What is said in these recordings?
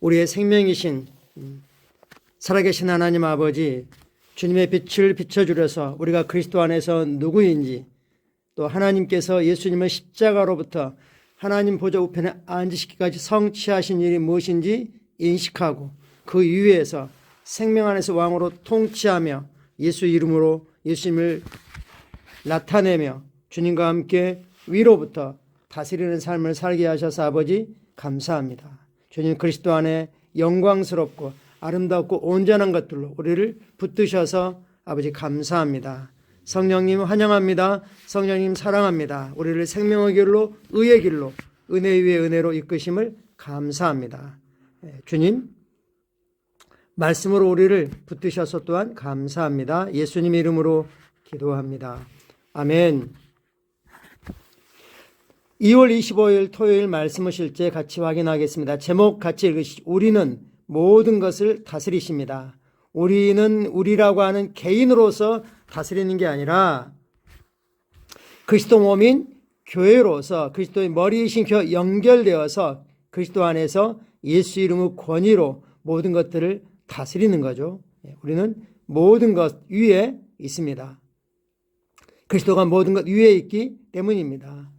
우리의 생명이신 음, 살아계신 하나님 아버지 주님의 빛을 비춰주려서 우리가 그리스도 안에서 누구인지 또 하나님께서 예수님을 십자가로부터 하나님 보좌 우편에 앉으시기까지 성취하신 일이 무엇인지 인식하고 그 이후에서 생명 안에서 왕으로 통치하며 예수 이름으로 예수님을 나타내며 주님과 함께 위로부터 다스리는 삶을 살게 하셔서 아버지 감사합니다. 주님 그리스도 안에 영광스럽고 아름답고 온전한 것들로 우리를 붙드셔서 아버지 감사합니다. 성령님 환영합니다. 성령님 사랑합니다. 우리를 생명의 길로 의의 길로 은혜 위에 은혜로 이끄심을 감사합니다. 예, 주님 말씀으로 우리를 붙드셔서 또한 감사합니다. 예수님 이름으로 기도합니다. 아멘. 2월 25일 토요일 말씀을 실제 같이 확인하겠습니다. 제목 같이 읽으시죠. 우리는 모든 것을 다스리십니다. 우리는 우리라고 하는 개인으로서 다스리는 게 아니라 그리스도 몸인 교회로서 그리스도의 머리이신 교 연결되어서 그리스도 안에서 예수 이름의 권위로 모든 것들을 다스리는 거죠. 예, 우리는 모든 것 위에 있습니다. 그리스도가 모든 것 위에 있기 때문입니다.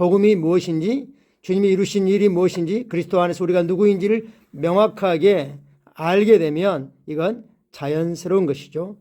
즉 복음이 무엇인지 주님이 이루신 일이 무엇인지 그리스도 안에서 우리가 누구인지를 명확하게 알게 되면 이건 자연스러운 것이죠.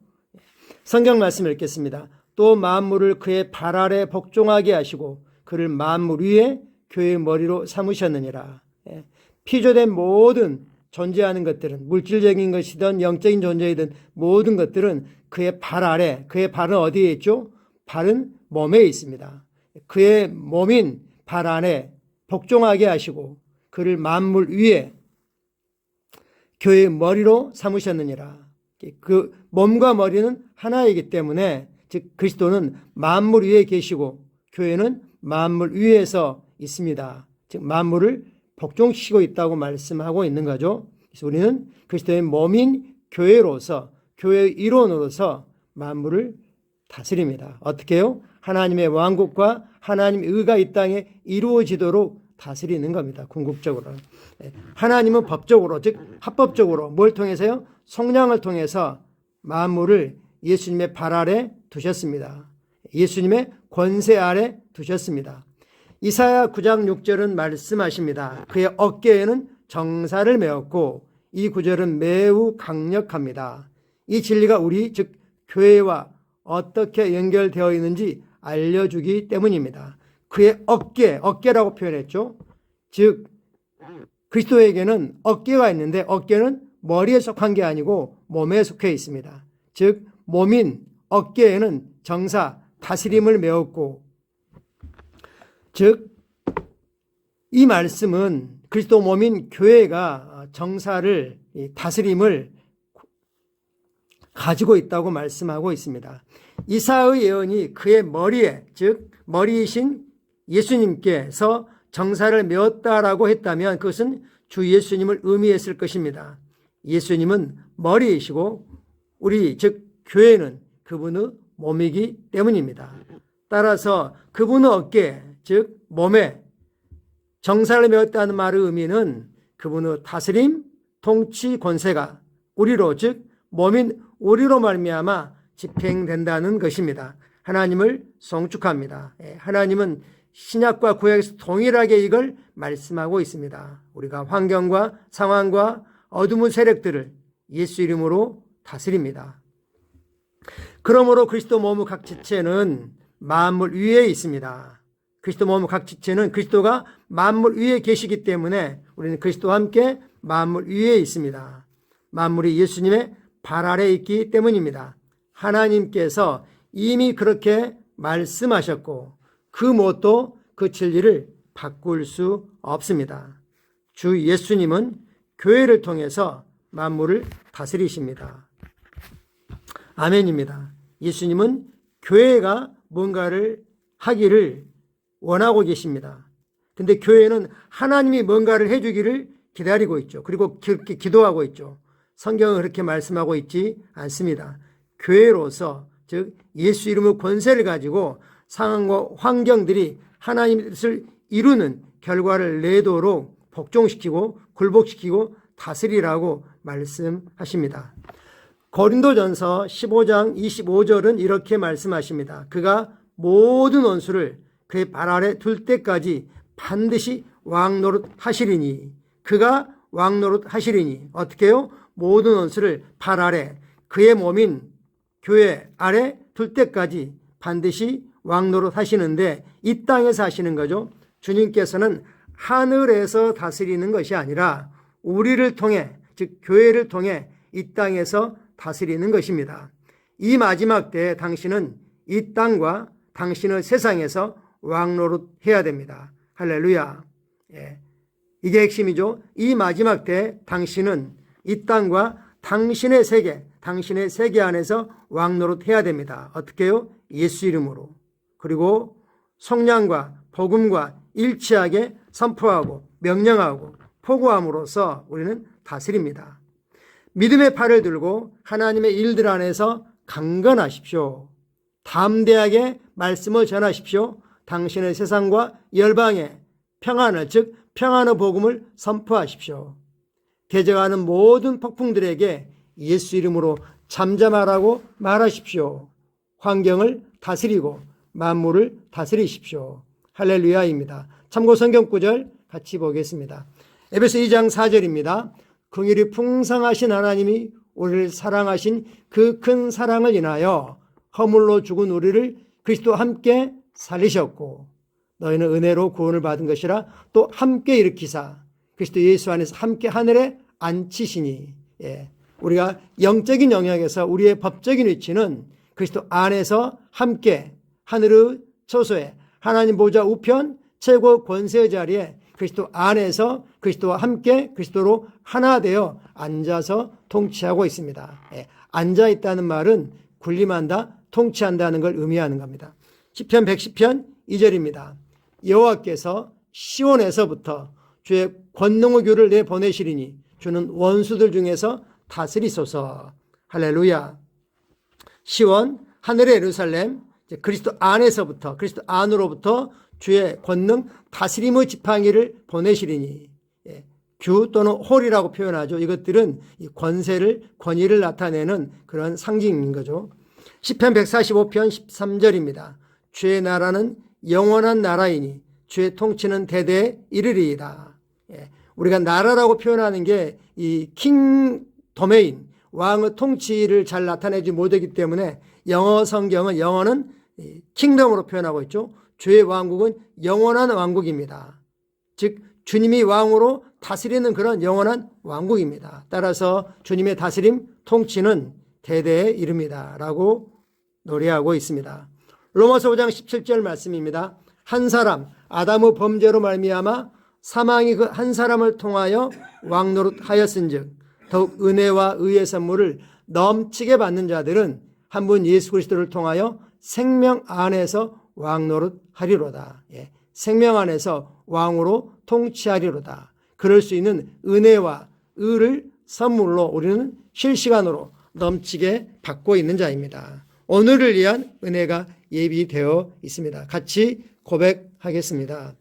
성경 말씀 읽겠습니다. 또 만물을 그의 발 아래 복종하게 하시고 그를 만물 위에 교회의 머리로 삼으셨느니라. 예. 피조된 모든 존재하는 것들은 물질적인 것이든 영적인 존재이든 모든 것들은 그의 발 아래, 그의 발은 어디에 있죠? 발은 몸에 있습니다. 그의 몸인 발 안에 복종하게 하시고 그를 만물 위에 교회의 머리로 삼으셨느니라. 그 몸과 머리는 하나이기 때문에 즉 그리스도는 만물 위에 계시고 교회는 만물 위에서 있습니다. 즉 만물을 복종시키고 있다고 말씀하고 있는 거죠. 그래서 우리는 그리스도의 몸인 교회로서 교회의 일원으로서 만물을 다스립니다. 어떻게요? 하나님의 왕국과 하나님의 의가 이 땅에 이루어지도록 다스리는 겁니다. 궁극적으로. 하나님은 법적으로, 즉 합법적으로 뭘 통해서요? 성령을 통해서 만물을 예수님의 발 아래 두셨습니다. 예수님의 권세 아래 두셨습니다. 이사야 9장 6절은 말씀하십니다. 그의 어깨에는 정사를 메었고 이 구절은 매우 강력합니다. 이 진리가 우리 즉 교회와 어떻게 연결되어 있는지 알려주기 때문입니다. 그의 어깨, 어깨라고 표현했죠. 즉 그리스도에게는 어깨가 있는데 어깨는 머리에 속한 게 아니고 몸에 속해 있습니다. 즉 몸인 어깨에는 정사, 다스림을 메웠고 즉 이 말씀은 그리스도 몸인 교회가 정사를 다스림을 가지고 있다고 말씀하고 있습니다. 이사의 예언이 그의 머리에 즉 머리이신 예수님께서 정사를 메었다라고 했다면 그것은 주 예수님을 의미했을 것입니다. 예수님은 머리이시고 우리 즉 교회는 그분의 몸이기 때문입니다. 따라서 그분의 어깨 즉 몸에 정사를 메었다는 말의 의미는 그분의 다스림, 통치 권세가 우리로 즉 몸인 우리로 말미암아 집행된다는 것입니다. 하나님을 송축합니다. 예, 하나님은 신약과 구약에서 동일하게 이걸 말씀하고 있습니다. 우리가 환경과 상황과 어둠의 세력들을 예수 이름으로 다스립니다. 그러므로 그리스도 몸의 각 지체는 만물 위에 있습니다. 그리스도 몸의 각 지체는 그리스도가 만물 위에 계시기 때문에 우리는 그리스도와 함께 만물 위에 있습니다. 만물이 예수님의 발 아래 있기 때문입니다. 하나님께서 이미 그렇게 말씀하셨고 그 뭣도 그 진리를 바꿀 수 없습니다. 주 예수님은 교회를 통해서 만물을 다스리십니다. 아멘입니다. 예수님은 교회가 뭔가를 하기를 원하고 계십니다. 근데 교회는 하나님이 뭔가를 해주기를 기다리고 있죠. 그리고 기도하고 있죠. 성경은 그렇게 말씀하고 있지 않습니다. 교회로서 즉 예수 이름의 권세를 가지고 상황과 환경들이 하나님의 뜻을 이루는 결과를 내도록 복종시키고 굴복시키고 다스리라고 말씀하십니다. 고린도전서 15장 25절은 이렇게 말씀하십니다. 그가 모든 원수를 그의 발 아래 둘 때까지 반드시 왕노릇 하시리니 그가 왕노릇 하시리니 어떻게요? 모든 원수를 발 아래 그의 몸인 교회 아래 둘 때까지 반드시 왕노릇 하시는데 이 땅에서 하시는 거죠. 주님께서는 하늘에서 다스리는 것이 아니라 우리를 통해 즉 교회를 통해 이 땅에서 다스리는 것입니다. 이 마지막 때에 당신은 이 땅과 당신을 세상에서 왕노릇 해야 됩니다. 할렐루야. 예. 이게 핵심이죠. 이 마지막 때 당신은 이 땅과 당신의 세계, 당신의 세계 안에서 왕노릇 해야 됩니다. 어떻게요? 예수 이름으로. 그리고 성량과 복음과 일치하게 선포하고 명령하고 포고함으로써 우리는 다스립니다. 믿음의 팔을 들고 하나님의 일들 안에서 강건하십시오. 담대하게 말씀을 전하십시오. 당신의 세상과 열방에 평안을 즉 평안의 복음을 선포하십시오. 대적하는 모든 폭풍들에게 예수 이름으로 잠잠하라고 말하십시오. 환경을 다스리고 만물을 다스리십시오. 할렐루야입니다. 참고 성경 구절 같이 보겠습니다. 에베소 2장 4절입니다. 긍휼이 풍성하신 하나님이 우리를 사랑하신 그 큰 사랑을 인하여 허물로 죽은 우리를 그리스도와 함께 살리셨고 너희는 은혜로 구원을 받은 것이라 또 함께 일으키사 그리스도 예수 안에서 함께 하늘에 앉히시니 예. 우리가 영적인 영역에서 우리의 법적인 위치는 그리스도 안에서 함께 하늘의 초소에 하나님 보좌 우편 최고 권세의 자리에 그리스도 안에서 그리스도와 함께 그리스도로 하나 되어 앉아서 통치하고 있습니다. 예. 앉아 있다는 말은 군림한다, 통치한다는 걸 의미하는 겁니다. 시편 110편 2절입니다. 여호와께서 시온에서부터 주의 권능의 교를 내 보내시리니 주는 원수들 중에서 다스리소서. 할렐루야. 시원 하늘의 예루살렘 그리스도 안에서부터 그리스도 안으로부터 주의 권능 다스림의 지팡이를 보내시리니 예, 규 또는 홀이라고 표현하죠. 이것들은 권세를 권위를 나타내는 그런 상징인 거죠. 시편 145편 13절입니다. 주의 나라는 영원한 나라이니 주의 통치는 대대에 이르리이다. 예, 우리가 나라라고 표현하는 게 이 킹 도메인 왕의 통치를 잘 나타내지 못하기 때문에 영어 성경은 영어는 킹덤으로 표현하고 있죠. 주의 왕국은 영원한 왕국입니다. 즉 주님이 왕으로 다스리는 그런 영원한 왕국입니다. 따라서 주님의 다스림 통치는 대대에 이릅니다라고 노래하고 있습니다. 로마서 5장 17절 말씀입니다. 한 사람 아담의 범죄로 말미암아 사망이 그 한 사람을 통하여 왕노릇 하였은즉 더욱 은혜와 의의 선물을 넘치게 받는 자들은 한 분 예수 그리스도를 통하여 생명 안에서 왕노릇 하리로다. 예. 생명 안에서 왕으로 통치하리로다. 그럴 수 있는 은혜와 의를 선물로 우리는 실시간으로 넘치게 받고 있는 자입니다. 오늘을 위한 은혜가 예비되어 있습니다. 같이 고백하겠습니다.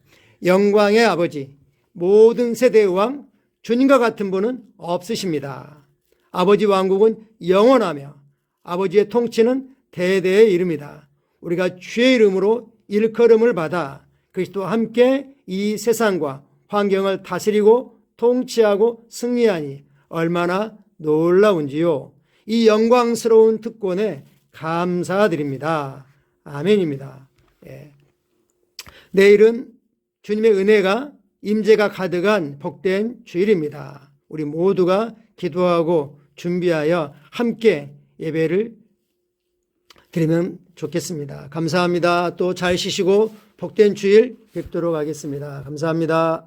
영광의 아버지, 모든 세대의 왕, 주님과 같은 분은 없으십니다. 아버지 왕국은 영원하며 아버지의 통치는 대대에 이릅니다. 우리가 주의 이름으로 일컬음을 받아 그리스도와 함께 이 세상과 환경을 다스리고 통치하고 승리하니 얼마나 놀라운지요. 이 영광스러운 특권에 감사드립니다. 아멘입니다. 예. 내일은 주님의 은혜가 임재가 가득한 복된 주일입니다. 우리 모두가 기도하고 준비하여 함께 예배를 드리면 좋겠습니다. 감사합니다. 또 잘 쉬시고 복된 주일 뵙도록 하겠습니다. 감사합니다.